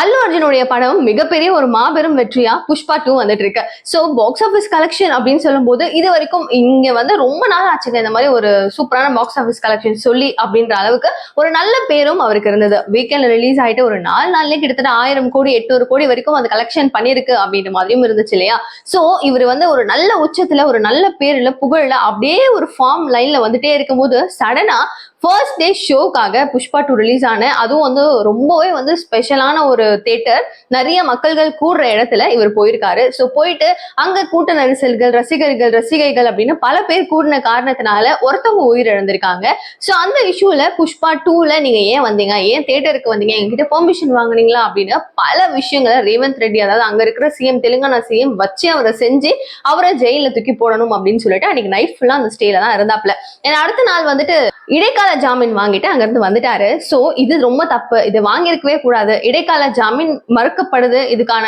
அல்லு அர்ஜுனுடைய படம் மிகப்பெரிய ஒரு மாபெரும் வெற்றியா புஷ்பா டூ வந்துட்டு இருக்கு ஸோ பாக்ஸ் ஆஃபீஸ் கலெக்ஷன் அப்படின்னு சொல்லும்போது இது வரைக்கும் இங்க வந்து ரொம்ப நாள் ஆச்சுங்க. இந்த மாதிரி ஒரு சூப்பரான பாக்ஸ் ஆஃபீஸ் கலெக்ஷன் சொல்லி அப்படின்ற அளவுக்கு ஒரு நல்ல பேரும் அவருக்கு இருந்தது. வீக்கெண்ட் ரிலீஸ் ஆயிட்டு ஒரு நாலு நாள்லயே கிட்டத்தட்ட ஆயிரம் கோடி எட்நூறு கோடி வரைக்கும் அந்த கலெக்ஷன் பண்ணிருக்கு அப்படின்ற மாதிரியும் இருந்துச்சு இல்லையா? ஸோ இவர் வந்து ஒரு நல்ல உச்சத்துல ஒரு நல்ல பேர்ல புகழ்ல அப்படியே ஒரு ஃபார்ம் லைன்ல வந்துட்டே இருக்கும்போது சடனா ஃபர்ஸ்ட் டே ஷோக்காக புஷ்பா டூ ரிலீஸ் ஆன அதுவும் வந்து ரொம்பவே வந்து ஸ்பெஷலான ஒரு தேட்டர் நிறைய மக்கள்கள் கூடுற இடத்துல இவர் போயிருக்காரு. ஸோ போயிட்டு அங்க கூட்ட நெரிசல்கள் ரசிகர்கள் ரசிகைகள் அப்படின்னு பல பேர் கூடின காரணத்தினால ஒருத்தவங்க உயிரிழந்திருக்காங்க. ஸோ அந்த இஷ்யூல புஷ்பா டூல நீங்க ஏன் வந்தீங்க? ஏன் தேட்டருக்கு வந்தீங்க? எங்கிட்ட பெர்மிஷன் வாங்குனீங்களா அப்படின்னு பல விஷயங்களை ரேவந்த் ரெட்டி அதாவது அங்க இருக்கிற சிஎம் தெலுங்கானா சிஎம் வச்சு அவரை செஞ்சு அவரை ஜெயில தூக்கி போடணும் அப்படின்னு சொல்லிட்டு அன்னைக்கு நைட் ஃபுல்லா அந்த ஸ்டேல தான் இருந்தாப்ல ஏன்னா அடுத்த நாள் வந்துட்டு இடைக்கால ஜாமீன் வாங்கிட்டு அங்கிருந்து வந்துட்டாரு. ஸோ இது ரொம்ப தப்பு. இது வாங்கியிருக்கவே கூடாது. இடைக்கால ஜாமீன் மறுக்கப்படுது. இதுக்கான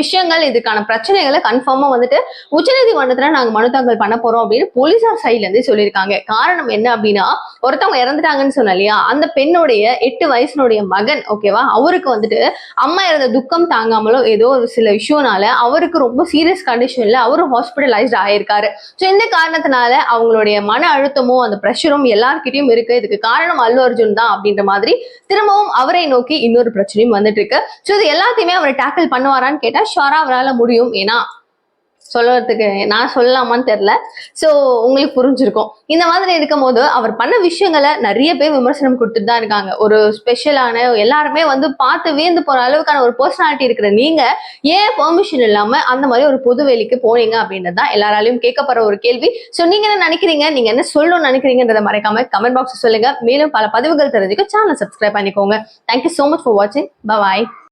விஷயங்கள் இதுக்கான பிரச்சனைகளை கன்ஃபார்மாக வந்துட்டு உச்சநீதிமன்றத்தில் நாங்கள் மனு தாக்கல் பண்ண போறோம் அப்படின்னு போலீஸார் சைட்லேருந்து சொல்லியிருக்காங்க. காரணம் என்ன அப்படின்னா ஒருத்தவங்க இறந்துட்டாங்கன்னு சொன்ன இல்லையா? அந்த பெண்ணுடைய எட்டு வயசுனுடைய மகன் ஓகேவா அவருக்கு வந்துட்டு அம்மா இருந்த துக்கம் தாங்காமலோ ஏதோ ஒரு சில இஷ்யூனால அவருக்கு ரொம்ப சீரியஸ் கண்டிஷன்ல அவரும் ஹாஸ்பிட்டலைஸ்ட் ஆயிருக்காரு. ஸோ இந்த காரணத்தினால அவங்களுடைய மன அழுத்தமும் அந்த ப்ரெஷரும் எல்லார்கிட்டயும் இருக்கு. இதுக்கு காரணம் அல்லு அர்ஜுன் தான் அப்படின்ற மாதிரி திரும்பவும் அவரை நோக்கி இன்னொரு பிரச்சனையும் வந்துட்டு இருக்கு. ஸோ இது எல்லாத்தையுமே அவர் டேக்கிள் பண்ணுவாரான்னு கேட்டா ஷோரா அவரால் முடியும். ஏன்னா சொல்றதுக்கு நான் சொல்லலாமான்னு தெரியல. ஸோ உங்களுக்கு புரிஞ்சிருக்கும். இந்த மாதிரி இருக்கும் போது அவர் பண்ண விஷயங்களை நிறைய பேர் விமர்சனம் கொடுத்துட்டு தான் இருக்காங்க. ஒரு ஸ்பெஷலான எல்லாருமே வந்து பார்த்து வியந்து போற அளவுக்கான ஒரு பர்சனாலிட்டி இருக்கிற நீங்க ஏன் பெர்மிஷன் இல்லாம அந்த மாதிரி ஒரு பொது வேலைக்கு போனீங்க அப்படின்றது தான் எல்லாராலையும் கேட்கப்படுற ஒரு கேள்வி. ஸோ நீங்க என்ன நினைக்கிறீங்க? நீங்க என்ன சொல்லணும்னு நினைக்கிறீங்கன்றத மறைக்காம கமெண்ட் பாக்ஸ் சொல்லுங்க. மேலும் பல பதிவுகள் தெரிஞ்சுக்க சேனல் சப்ஸ்கிரைப் பண்ணிக்கோங்க. Thank you so much for வாட்சிங் பாய்